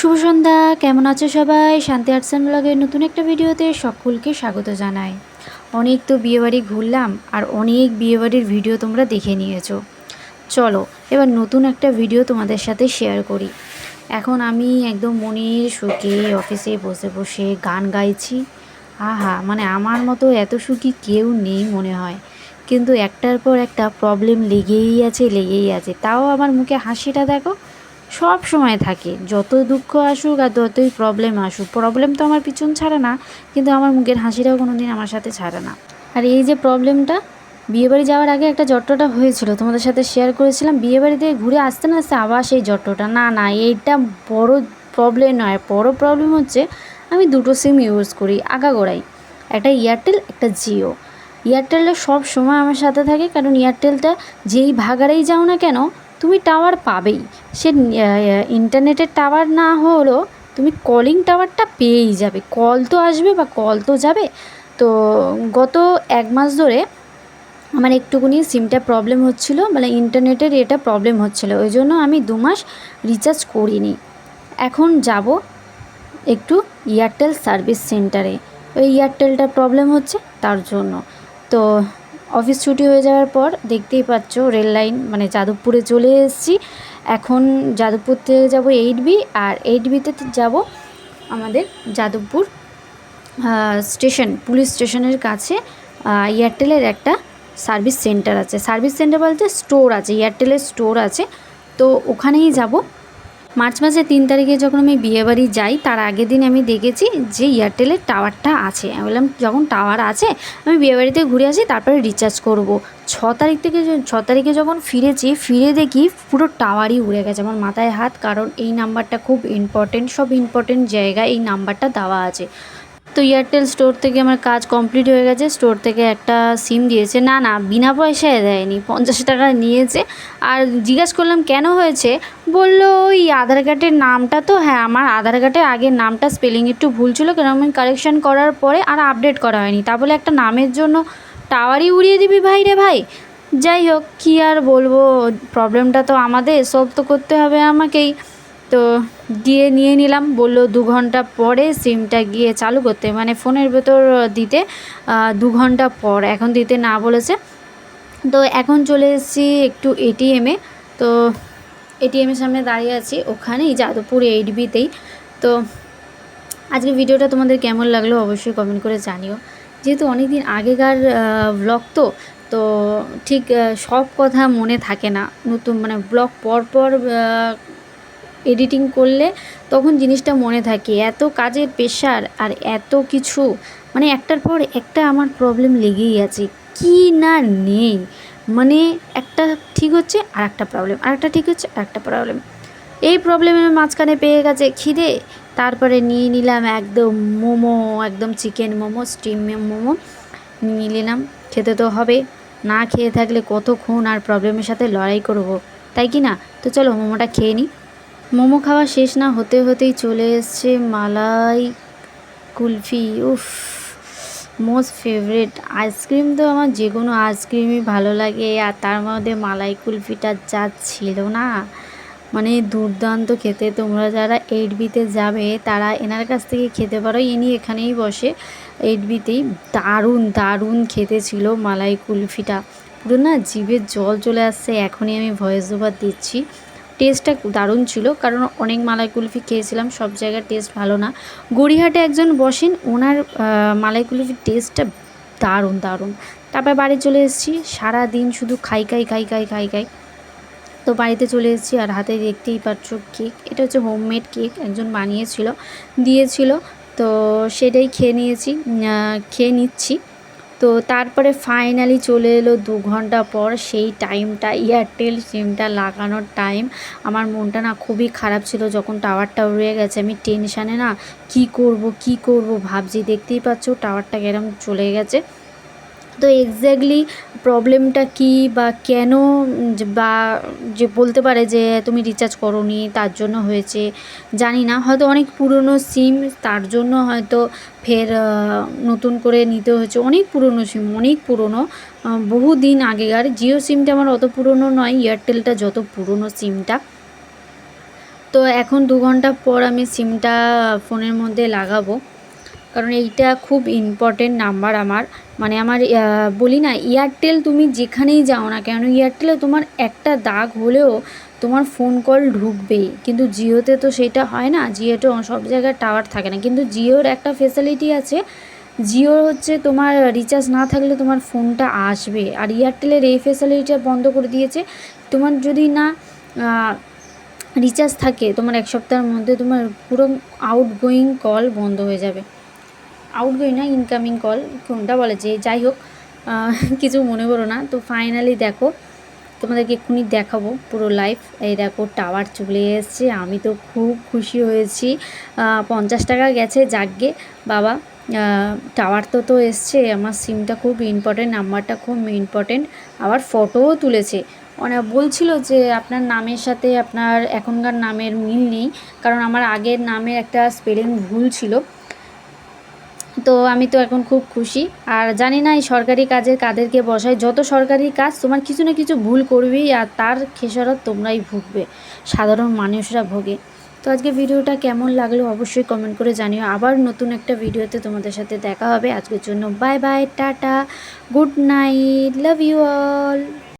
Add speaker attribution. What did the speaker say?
Speaker 1: শুভ সন্ধ্যা, কেমন আছো সবাই? শান্তি আর্টস অ্যান্ড ব্লগের নতুন একটা ভিডিওতে সকলকে স্বাগত জানাই। অনেক তো বিয়েবাড়ি ঘুরলাম আর অনেক বিয়েবাড়ির ভিডিও তোমরা দেখে নিয়েছো। চলো, এবার নতুন একটা ভিডিও তোমাদের সাথে শেয়ার করি। এখন আমি একদম মনের সুখে অফিসে বসে বসে গান গাইছি। আহা মানে আমার মতো এত সুখী কেউ নেই মনে হয়। কিন্তু একটার পর একটা প্রবলেম লেগেই আছে লেগেই আছে। তাও আমার মুখে হাসিটা দেখো। সব সময় থাকে। যত দুঃখ আসুক আর যতই প্রবলেম আসুক প্রবলেম তো আমার পিছন ছাড়ে না, কিন্তু আমার মুখের হাসিটাও কোনো দিন আমার সাথে ছাড়ে না। আর এই যে প্রবলেমটা বিয়েবাড়ি যাওয়ার আগে একটা জট্টটা হয়েছিল, তোমাদের সাথে শেয়ার করেছিলাম বিয়েবাড়ি ঘুরে আসতে না আসতে আবার সেই জট্টটা না না, এইটা বড় প্রবলেম নয়, বড় প্রবলেম হচ্ছে আমি দুটো সিম ইউজ করি, আগাগোড়াই। একটা এয়ারটেল একটা জিও এয়ারটেলটা সব সময় আমার সাথে থাকে, কারণ এয়ারটেলটা যেই ভাগারেই যাও না কেন তুমি টাওয়ার পাবেই। সে ইন্টারনেটের টাওয়ার না হলেও তুমি কলিং টাওয়ারটা পেয়েই যাবে। কল তো আসবে বা কল তো যাবে। তো গত এক মাস ধরে আমার একটুকুনি সিমটা প্রবলেম হচ্ছিল মানে ইন্টারনেটের এটা প্রবলেম হচ্ছিল। ওই জন্য আমি দু মাস রিচার্জ করিনি। এখন যাব একটু এয়ারটেল সার্ভিস সেন্টারে ওই এয়ারটেলটা প্রবলেম হচ্ছে তার জন্য। তো অফিস ছুটি হয়ে যাওয়ার পর দেখতেই পাচ্ছ রেল লাইন মানে যাদবপুরে চলে এসেছি। এখন যাদবপুর থেকে যাব এইট বি আর এইট বিতে যাব আমাদের যাদবপুর স্টেশন, পুলিশ স্টেশনের কাছে। এয়ারটেলের একটা সার্ভিস সেন্টার আছে। সার্ভিস সেন্টার বলতে স্টোর আছে, এয়ারটেলের স্টোর আছে। তো ওখানেই যাব। মার্চ মাসের তিন তারিখে যখন আমি বিয়েবাড়ি যাই, তার আগের দিন আমি দেখেছি যে এয়ারটেলের টাওয়ারটা আছে। আমি বললাম, যখন টাওয়ার আছে, আমি বিয়েবাড়িতে ঘুরে আসি, তারপরে রিচার্জ করব। ছ তারিখ থেকে ছ তারিখে যখন ফিরেছি, ফিরে দেখি পুরো টাওয়ারই উড়ে গেছে। আমার মাথায় হাত, কারণ এই নাম্বারটা খুব ইম্পর্টেন্ট সব ইম্পর্টেন্ট জায়গায় এই নাম্বারটা দেওয়া আছে। তো এয়ারটেল স্টোর থেকে আমার কাজ কমপ্লিট হয়ে গেছে। স্টোর থেকে একটা সিম দিয়েছে। না না, বিনা পয়সায় দেয়নি। পঞ্চাশ টাকা নিয়েছে। আর জিজ্ঞাসা করলাম, কেন হয়েছে? বলল, ওই আধার কার্ডের নামটা তো হ্যাঁ আমার আধার কার্ডের আগের নামটা স্পেলিং একটু ভুল ছিল। কেন আমি কারেকশান করার পরে আর আপডেট করা হয়নি। তা বলে একটা নামের জন্য টাওয়ারই উড়িয়ে দিবি ভাই রে ভাই। যাই হোক, কী আর বলব? প্রবলেমটা তো আমাদের সলভ তো করতে হবে আমাকেই। তো গিয়ে নিয়ে নিলাম। বলল, দু ঘণ্টা পরে সিমটা গিয়ে চালু করতে। মানে ফোনের ভেতর দিতে দু ঘণ্টা পর। এখন দিতে না বলেছে। তো এখন চলে এসেছি একটু এটিএমে তো এটিএমের সামনে দাঁড়িয়ে আছি। ওখানেই যাদবপুর এইট বিতেই তো আজকে ভিডিওটা তোমাদের কেমন লাগল অবশ্যই কমেন্ট করে জানিও। যেহেতু অনেক দিন আগেকার ব্লগ তো তো ঠিক সব কথা মনে থাকে না। নতুন মানে ব্লগ পর পর এডিটিং করলে তখন জিনিসটা মনে থাকে। এত কাজের প্রেশার আর এত কিছু মানে একটার পর একটা আমার প্রবলেম লেগেই আছে। কি না নেই? মানে একটা ঠিক হচ্ছে আর একটা প্রবলেম আর একটা ঠিক হচ্ছে আর একটা প্রবলেম এই প্রবলেমের মাঝখানে পেয়ে গেছে খিদে। তারপরে নিয়ে নিলাম একদম মোমো, একদম চিকেন মোমো স্টিম মোমো। নিয়ে নিলাম, খেতে তো হবে। না খেয়ে থাকলে কতক্ষণ আর প্রবলেমের সাথে লড়াই করব? তাই কি না? তো চলো মোমোটা খেয়ে নিই মোমো খাওয়া শেষ না, হতে হতেই চলে এসছে মালাই কুলফি। উফ মোস্ট ফেভারেট আইসক্রিম তো আমার যে কোনো আইসক্রিমই ভালো লাগে, আর তার মধ্যে মালাই কুলফিটা যা ছিল না মানে দুর্দান্ত খেতে। তোমরা যারা এইট বিতে যাবে, তারা এনার কাছ থেকে খেতে পারো। ইনি এখানেই বসে এইট বিতেই দারুণ দারুণ খেতে ছিল মালাই কুলফিটা। পুরো না জিভের জল চলে আসছে, এখনই আমি ভয়েস ওভার দিচ্ছি। টেস্টটা দারুণ ছিল, কারণ অনেক মালাই কুলফি খেয়েছিলাম, সব জায়গার টেস্ট ভালো না। গড়িহাটে একজন বসেন, ওনার মালাই কুলফির টেস্টটা দারুণ দারুণ। তারপর বাড়ি চলে এসেছি সারা দিন শুধু খাই খাই খাই খাই খাই খাই। তো বাড়িতে চলে এসেছি, আর হাতে দেখতেই পাচ্ছ কেক এটা হচ্ছে হোমমেড কেক একজন বানিয়েছিল, দিয়েছিল। তো সেটাই খেয়ে নিয়েছি খেয়ে নিচ্ছি। তো তারপরে ফাইনালি চলে এলো দু ঘণ্টা পর সেই টাইমটা এয়ারটেল সিমটা লাগানোর টাইম আমার মনটা না খুবই খারাপ ছিল যখন টাওয়ারটা উড়ে গেছে। আমি টেনশানে না কি করব কি করব ভাবছি। দেখতেই পাচ্ছ টাওয়ারটা কেরম চলে গেছে। তো এক্স্যাক্টলি প্রবলেমটা কি বা কেন বা যে বলতে পারে যে তুমি রিচার্জ করোনি, তার জন্য হয়েছে, জানি না। হয়তো অনেক পুরনো সিম তার জন্য হয়তো ফের নতুন করে নিতে হয়েছে। অনেক পুরনো সিম অনেক পুরনো। বহু দিন আগেকার। জিও সিমটা আমার অত পুরনো নয় এয়ারটেলটা যত পুরনো সিমটা তো এখন দু ঘণ্টা পর আমি সিমটা ফোনের মধ্যে লাগাবো। কারণ এইটা খুব ইম্পর্টেন্ট নাম্বার আমার। মানে আমার বলি না এয়ারটেল তুমি যেখানেই যাও না কেন এয়ারটেলে তোমার একটা দাগ হলেও তোমার ফোন কল ঢুকবেই। কিন্তু জিওতে তো সেটা হয় না, জিওতে সব জায়গায় টাওয়ার থাকে না। কিন্তু জিওর একটা ফেসিলিটি আছে জিও হচ্ছে তোমার রিচার্জ না থাকলে তোমার ফোনটা আসবে। আর এয়ারটেলের এই ফেসিলিটিটা বন্ধ করে দিয়েছে, তোমার যদি না রিচার্জ থাকে, তোমার এক সপ্তাহের মধ্যে তোমার পুরো আউটগোয়িং কল বন্ধ হয়ে যাবে। আউটগোয়িং না ইনকামিং কল কোনটা বলে যে যাই হোক কিছু মনে করো না। তো ফাইনালি দেখো, তোমাদেরকে এক্ষুনি দেখাবো পুরো লাইফ এই দেখো টাওয়ার চলে এসছে, আমি তো খুব খুশি হয়েছি। পঞ্চাশ টাকা গেছে, যাকগে। বাবা টাওয়ার তো তো এসছে, আমার সিমটা খুব ইম্পর্টেন্ট নাম্বারটা খুব ইম্পর্টেন্ট আবার ফটোও তুলেছে। অনেক বলছিল যে আপনার নামের সাথে আপনার এখনকার নামের মিল নেই, কারণ আমার আগের নামের একটা স্পেলিং ভুল ছিল। তো আমি তো এখন খুব খুশি। আর জানি না এই সরকারি কাজে কাদেরকে বসায়। যত সরকারি কাজ, তোমার কিছু না কিছু ভুল করবেই আর তার খেসারত তোমরাই ভুগবে। সাধারণ মানুষরা ভোগে। তো আজকে ভিডিওটা কেমন লাগল অবশ্যই কমেন্ট করে জানিও। আবার নতুন একটা ভিডিওতে তোমাদের সাথে দেখা হবে। আজকের জন্য bye bye tata good night love you all